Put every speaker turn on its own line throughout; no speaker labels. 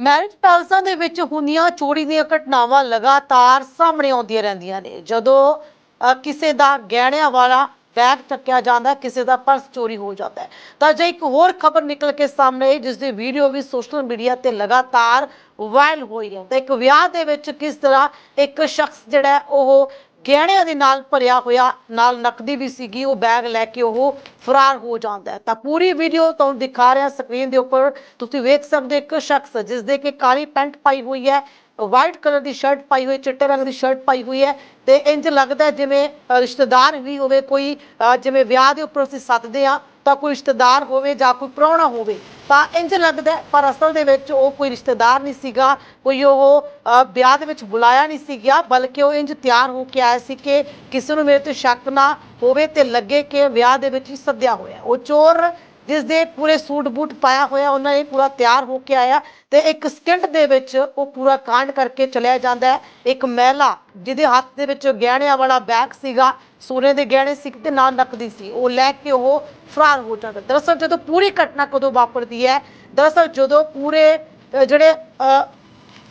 Marriage ਪੈਲਸਾਂ ਦੇ ਵਿੱਚ ਹੁੰਦੀਆਂ ਚੋਰੀ ਦੀਆਂ ਘਟਨਾਵਾਂ ਲਗਾਤਾਰ ਸਾਹਮਣੇ ਆਉਂਦੀਆਂ ਰਹਿੰਦੀਆਂ ਨੇ। ਜਦੋਂ ਅ, ਕਿਸੇ ਦਾ ਗਹਿਣਿਆਂ ਵਾਲਾ ਬੈਗ ਚੱਕਿਆ ਜਾਂਦਾ ਹੈ, ਕਿਸੇ ਦਾ ਪਰਸ ਚੋਰੀ ਹੋ ਜਾਂਦਾ ਹੈ। ਤਾਂ ਜੇ ਇੱਕ ਹੋਰ ਖਬਰ ਨਿਕਲ ਕੇ ਸਾਹਮਣੇ ਆਈ ਜਿਸ ਦੀ ਵੀਡੀਓ ਵੀ ਸੋਸ਼ਲ ਮੀਡੀਆ ਤੇ ਲਗਾਤਾਰ ਵਾਇਰਲ ਹੋਈ ਹੈ ਤਾਂ ਇੱਕ ਵਿਆਹ ਦੇ ਵਿੱਚ ਕਿਸ ਤਰ੍ਹਾਂ ਇੱਕ ਸ਼ਖਸ ਜਿਹੜਾ ਹੈ ਉਹ ਗਹਿਣਿਆਂ ਦੇ ਨਾਲ ਭਰਿਆ ਹੋਇਆ, ਨਾਲ ਨਕਦੀ ਵੀ ਸੀਗੀ, ਉਹ ਬੈਗ ਲੈ ਕੇ ਉਹ ਫਰਾਰ ਹੋ ਜਾਂਦਾ ਤਾਂ ਪੂਰੀ ਵੀਡੀਓ ਤੁਹਾਨੂੰ ਦਿਖਾ ਰਿਹਾ ਸਕਰੀਨ ਦੇ ਉੱਪਰ। ਤੁਸੀਂ ਵੇਖ ਸਕਦੇ ਹੋ ਇੱਕ ਸ਼ਖਸ ਜਿਸ ਦੇ ਕਿ ਕਾਲੀ ਪੈਂਟ ਪਾਈ ਹੋਈ ਹੈ, ਵਾਈਟ ਕਲਰ ਦੀ ਸ਼ਰਟ ਪਾਈ ਹੋਈ, ਚਿੱਟੇ ਰੰਗ ਦੀ ਸ਼ਰਟ ਪਾਈ ਹੋਈ ਹੈ ਤੇ ਇੰਜ ਲੱਗਦਾ ਜਿਵੇਂ ਰਿਸ਼ਤੇਦਾਰ ਵੀ ਹੋਵੇ ਕੋਈ ਜਿਵੇਂ ਵਿਆਹ ਦੇ ਉੱਪਰ ਅਸੀਂ ਸੱਦਦੇ ਆ ਤਾਂ ਕੋਈ ਰਿਸ਼ਤੇਦਾਰ ਹੋਵੇ ਜਾਂ ਕੋਈ ਪ੍ਰਾਹੁਣਾ ਹੋਵੇ। ਤਾਂ ਇੰਜ ਲੱਗਦਾ ਪਰ ਅਸਲ ਦੇ ਵਿੱਚ ਉਹ ਕੋਈ ਰਿਸ਼ਤੇਦਾਰ ਨਹੀਂ ਸੀਗਾ, ਕੋਈ ਉਹ ਵਿਆਹ ਦੇ ਵਿੱਚ ਬੁਲਾਇਆ ਨਹੀਂ ਸੀ ਗਿਆ ਬਲਕਿ ਉਹ ਇੰਜ ਤਿਆਰ ਹੋ ਕੇ ਆਇਆ ਸੀ ਕਿ ਕਿਸੇ ਨੂੰ ਮੇਰੇ ਤੇ ਸ਼ੱਕ ਨਾ ਹੋਵੇ ਤੇ ਲੱਗੇ ਕਿ ਵਿਆਹ ਦੇ ਵਿੱਚ ਹੀ ਸੱਦਿਆ ਹੋਇਆ ਉਹ ਚੋਰ ਜਿਸ ਦੇ ਪੂਰੇ ਸੂਟ ਬੂਟ ਪਾਇਆ ਹੋਇਆ ਉਹਨਾਂ ਨੇ ਪੂਰਾ ਤਿਆਰ ਹੋ ਕੇ ਆਇਆ ਤੇ ਇੱਕ ਸਕਿੰਟ ਦੇ ਵਿੱਚ ਉਹ ਪੂਰਾ ਕਾਂਡ ਕਰਕੇ ਚਲਿਆ ਜਾਂਦਾ ਹੈ। ਇੱਕ ਮਹਿਲਾ ਜਿਹਦੇ ਹੱਥ ਦੇ ਵਿੱਚ ਗਹਿਣਿਆਂ ਵਾਲਾ ਬੈਗ ਸੀਗਾ ਸੋਨੇ ਦੇ ਗਹਿਣੇ ਸੀ ਤੇ ਨਾਲ ਨਕਦੀ ਸੀ ਉਹ ਲੈ ਕੇ ਉਹ ਫਰਾਰ ਹੋ ਜਾਂਦਾ। ਦਰਅਸਲ ਜਦੋਂ ਪੂਰੀ ਘਟਨਾ ਕਦੋਂ ਵਾਪਰਦੀ ਹੈ? ਦਰਅਸਲ ਜਦੋਂ ਪੂਰੇ ਜਿਹੜੇ ਅ,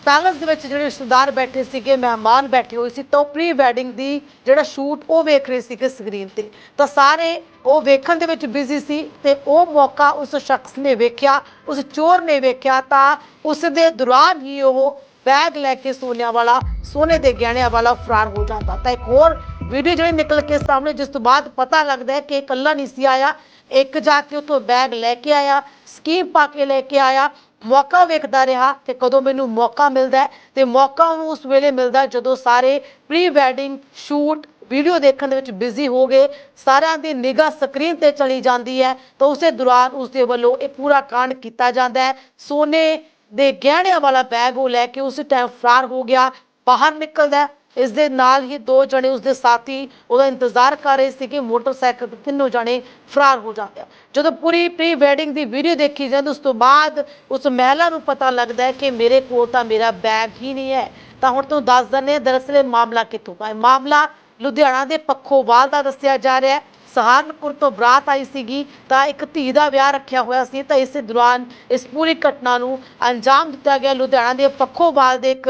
ਪੈਲਸ ਦੇ ਵਿੱਚ ਜਿਹੜੇ ਰਿਸ਼ਤੇਦਾਰ ਬੈਠੇ ਸੀਗੇ, ਮਹਿਮਾਨ ਬੈਠੇ ਹੋਏ ਸੀ, ਤਾਂ ਪ੍ਰੀ ਵੈਡਿੰਗ ਦੀ ਜਿਹੜਾ ਸ਼ੂਟ ਉਹ ਵੇਖ ਰਹੇ ਸੀਗੇ ਸਕਰੀਨ ਤੇ। ਤਾਂ ਸਾਰੇ ਉਹ ਵੇਖਣ ਦੇ ਵਿੱਚ ਬਿਜ਼ੀ ਸੀ ਤੇ ਉਹ ਮੌਕਾ ਉਸ ਸ਼ਖਸ ਨੇ ਵੇਖਿਆ, ਉਸ ਚੋਰ ਨੇ ਵੇਖਿਆ ਤਾਂ ਉਸ ਦੇ ਦੌਰਾਨ ਹੀ ਉਹ ਬੈਗ ਲੈ ਕੇ ਸੋਨਿਆਂ ਵਾਲਾ, ਸੋਨੇ ਦੇ ਗਹਿਣਿਆਂ ਵਾਲਾ ਫਰਾਰ ਹੋ ਜਾਂਦਾ। ਤਾਂ ਇੱਕ ਹੋਰ ਵੀਡੀਓ ਜਿਹੜੀ ਨਿਕਲ ਕੇ ਸਾਹਮਣੇ, ਜਿਸ ਤੋਂ ਬਾਅਦ ਪਤਾ ਲੱਗਦਾ ਹੈ ਕਿ ਇਕੱਲਾ ਨਹੀਂ ਸੀ ਆਇਆ, ਇੱਕ ਜਾ ਕੇ ਉਤੋਂ ਬੈਗ ਲੈ ਕੇ ਆਇਆ, ਸਕੀਮ ਪਾ ਕੇ ਲੈ ਕੇ ਆਇਆ ਮੌਕਾ ਵੇਖਦਾ ਰਿਹਾ ਕਿ ਕਦੋਂ ਮੈਨੂੰ ਮੌਕਾ ਮਿਲਦਾ ਹੈ ਤੇ ਮੌਕਾ ਉਸ ਵੇਲੇ ਮਿਲਦਾ ਜਦੋਂ ਸਾਰੇ ਪ੍ਰੀ ਵੈਡਿੰਗ ਸ਼ੂਟ ਵੀਡੀਓ ਦੇਖਣ ਦੇ ਵਿੱਚ ਬਿਜ਼ੀ ਹੋ ਗਏ, ਸਾਰਿਆਂ ਦੀ ਨਿਗਾਹ ਸਕਰੀਨ ਤੇ ਚਲੀ ਜਾਂਦੀ ਹੈ, ਤਾਂ ਉਸੇ ਦੌਰਾਨ ਉਸਦੇ ਵੱਲੋਂ ਇਹ ਪੂਰਾ ਕਾਂਡ ਕੀਤਾ ਜਾਂਦਾ ਹੈ। ਸੋਨੇ ਦੇ ਗਹਿਣਿਆਂ ਵਾਲਾ ਬੈਗ ਉਹ ਲੈ ਕੇ ਉਸ ਟਾਈਮ ਫਰਾਰ ਹੋ ਗਿਆ, ਬਾਹਰ ਨਿਕਲਦਾ ਇਸ ਦੇ ਨਾਲ ਹੀ ਦੋ ਜਣੇ ਉਸਦੇ ਸਾਥੀ ਉਹਦਾ ਇੰਤਜ਼ਾਰ ਕਰ ਰਹੇ ਸੀ ਕਿ ਮੋਟਰਸਾਈਕਲ ਤੇ ਤਿੰਨੋਂ ਜਣੇ ਫਰਾਰ ਹੋ ਜਾਂਦੇ ਆ ਜਦੋਂ ਪੂਰੀ ਪ੍ਰੀ ਵੈਡਿੰਗ ਦੀ ਵੀਡੀਓ ਦੇਖੀ ਜਾਂਦੀ, ਉਸ ਤੋਂ ਬਾਅਦ ਉਸ ਮਹਿਲਾ ਨੂੰ ਪਤਾ ਲੱਗਦਾ ਹੈ ਕਿ ਮੇਰੇ ਕੋਲ ਤਾਂ ਮੇਰਾ ਬੈਗ ਹੀ ਨਹੀਂ ਹੈ। ਤਾਂ ਹੁਣ ਤੁਹਾਨੂੰ ਦੱਸ ਦਿੰਦੇ ਦਰਅਸਲ ਇਹ ਮਾਮਲਾ ਕਿੱਥੋਂ ਦਾ ਹੈ। ਮਾਮਲਾ ਲੁਧਿਆਣਾ ਦੇ ਪੱਖੋਵਾਲ ਦਾ ਦੱਸਿਆ ਜਾ ਰਿਹਾ ਹੈ। ਸਹਾਰਨਪੁਰ ਤੋਂ ਬਰਾਤ ਆਈ ਸੀਗੀ ਤਾਂ ਇੱਕ ਧੀ ਦਾ ਵਿਆਹ ਰੱਖਿਆ ਹੋਇਆ ਸੀ ਤਾਂ ਇਸ ਦੌਰਾਨ ਇਸ ਪੂਰੀ ਘਟਨਾ ਨੂੰ ਅੰਜਾਮ ਦਿੱਤਾ ਗਿਆ। ਲੁਧਿਆਣਾ ਦੇ ਪੱਖੋਵਾਲ ਦੇ ਇੱਕ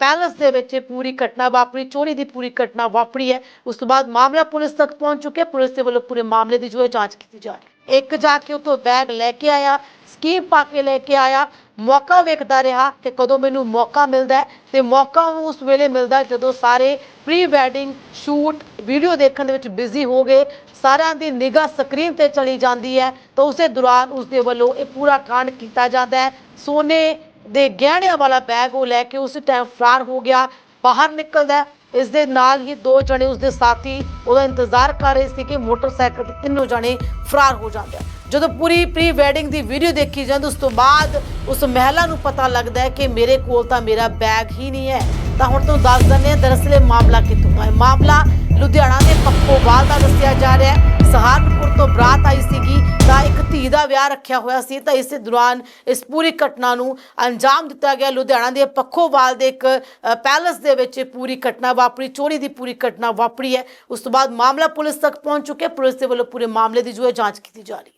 ਪੈਲਸ ਦੇ ਵਿੱਚ ਇਹ ਪੂਰੀ ਘਟਨਾ ਵਾਪਰੀ, ਚੋਰੀ ਦੀ ਪੂਰੀ ਘਟਨਾ ਵਾਪਰੀ ਹੈ। ਉਸ ਤੋਂ ਬਾਅਦ ਮਾਮਲਾ ਪੁਲਿਸ ਤੱਕ ਪਹੁੰਚ ਚੁੱਕਿਆ। ਪੁਲਿਸ ਦੇ ਵੱਲੋਂ ਪੂਰੇ ਮਾਮਲੇ ਦੀ ਜੋ ਹੈ ਜਾਂਚ ਕੀਤੀ ਜਾ ਰਹੀ ਇੱਕ ਜਾ ਕੇ ਉਤੋਂ ਬੈਗ ਲੈ ਕੇ ਆਇਆ। ਸਕੀਮ ਪਾ ਕੇ ਲੈ ਕੇ ਆਇਆ, ਮੌਕਾ ਵੇਖਦਾ ਰਿਹਾ ਕਿ ਕਦੋਂ ਮੈਨੂੰ ਮੌਕਾ ਮਿਲਦਾ ਹੈ ਤੇ ਮੌਕਾ ਉਸ ਵੇਲੇ ਮਿਲਦਾ ਜਦੋਂ ਸਾਰੇ ਪ੍ਰੀ ਵੈਡਿੰਗ ਸ਼ੂਟ ਵੀਡੀਓ ਦੇਖਣ ਦੇ ਵਿੱਚ ਬਿਜ਼ੀ ਹੋ ਗਏ, ਸਾਰਿਆਂ ਦੀ ਨਿਗਾਹ ਸਕਰੀਨ ਤੇ ਚਲੀ ਜਾਂਦੀ ਹੈ, ਤਾਂ ਉਸੇ ਦੌਰਾਨ ਉਸਦੇ ਵੱਲੋਂ ਇਹ ਪੂਰਾ ਕਾਂਡ ਕੀਤਾ ਜਾਂਦਾ ਹੈ। ਸੋਨੇ ਦੇ ਗਹਿਣਿਆਂ ਵਾਲਾ ਬੈਗ ਉਹ ਲੈ ਕੇ ਉਸ ਟਾਈਮ ਫਰਾਰ ਹੋ ਗਿਆ, ਬਾਹਰ ਨਿਕਲਦਾ ਇਸ ਦੇ ਨਾਲ ਹੀ ਦੋ ਜਣੇ ਉਸਦੇ ਸਾਥੀ ਉਹਦਾ ਇੰਤਜ਼ਾਰ ਕਰ ਰਹੇ ਸੀ ਕਿ ਮੋਟਰਸਾਈਕਲ ਤੇ ਤਿੰਨੋਂ ਜਣੇ ਫਰਾਰ ਹੋ ਜਾਂਦੇ ਜਦੋਂ ਪੂਰੀ ਪ੍ਰੀ ਵੈਡਿੰਗ ਦੀ ਵੀਡੀਓ ਦੇਖੀ ਜਾਂਦੀ, ਉਸ ਤੋਂ ਬਾਅਦ ਉਸ ਮਹਿਲਾ ਨੂੰ ਪਤਾ ਲੱਗਦਾ ਹੈ ਕਿ ਮੇਰੇ ਕੋਲ ਤਾਂ ਮੇਰਾ ਬੈਗ ਹੀ ਨਹੀਂ ਹੈ। ਤਾਂ ਹੁਣ ਤੁਹਾਨੂੰ ਦੱਸ ਦਿੰਦੇ ਹਾਂ, ਦਰਅਸਲ ਇਹ ਮਾਮਲਾ ਕਿੱਥੋਂ ਦਾ ਹੈ। ਮਾਮਲਾ ਲੁਧਿਆਣਾ ਦੇ ਪੱਖੋਵਾਲ ਦਾ ਦੱਸਿਆ ਜਾ ਰਿਹਾ ਹੈ। ਸਹਾਰਨਪੁਰ ਤੋਂ ਬਰਾਤ ਆਈ ਸੀਗੀ, ਤਾਂ ਇੱਕ ਧੀ ਦਾ ਵਿਆਹ ਰੱਖਿਆ ਹੋਇਆ ਸੀ। ਤਾਂ ਇਸੇ ਦੌਰਾਨ ਇਸ ਪੂਰੀ ਘਟਨਾ ਨੂੰ ਅੰਜਾਮ ਦਿੱਤਾ ਗਿਆ। ਲੁਧਿਆਣਾ ਦੇ ਪੱਖੋਵਾਲ ਦੇ ਇੱਕ ਪੈਲਸ ਦੇ ਵਿੱਚ ਇਹ ਪੂਰੀ ਘਟਨਾ ਵਾਪਰੀ, ਚੋਰੀ ਦੀ ਪੂਰੀ ਘਟਨਾ ਵਾਪਰੀ ਹੈ। ਉਸ ਤੋਂ ਬਾਅਦ ਮਾਮਲਾ ਪੁਲਿਸ ਤੱਕ ਪਹੁੰਚ ਚੁੱਕਿਆ ਪੁਲਿਸ ਦੇ ਵੱਲੋਂ ਪੂਰੇ ਮਾਮਲੇ ਦੀ ਜੋ ਹੈ ਜਾਂਚ ਕੀਤੀ ਜਾ ਰਹੀ ਹੈ।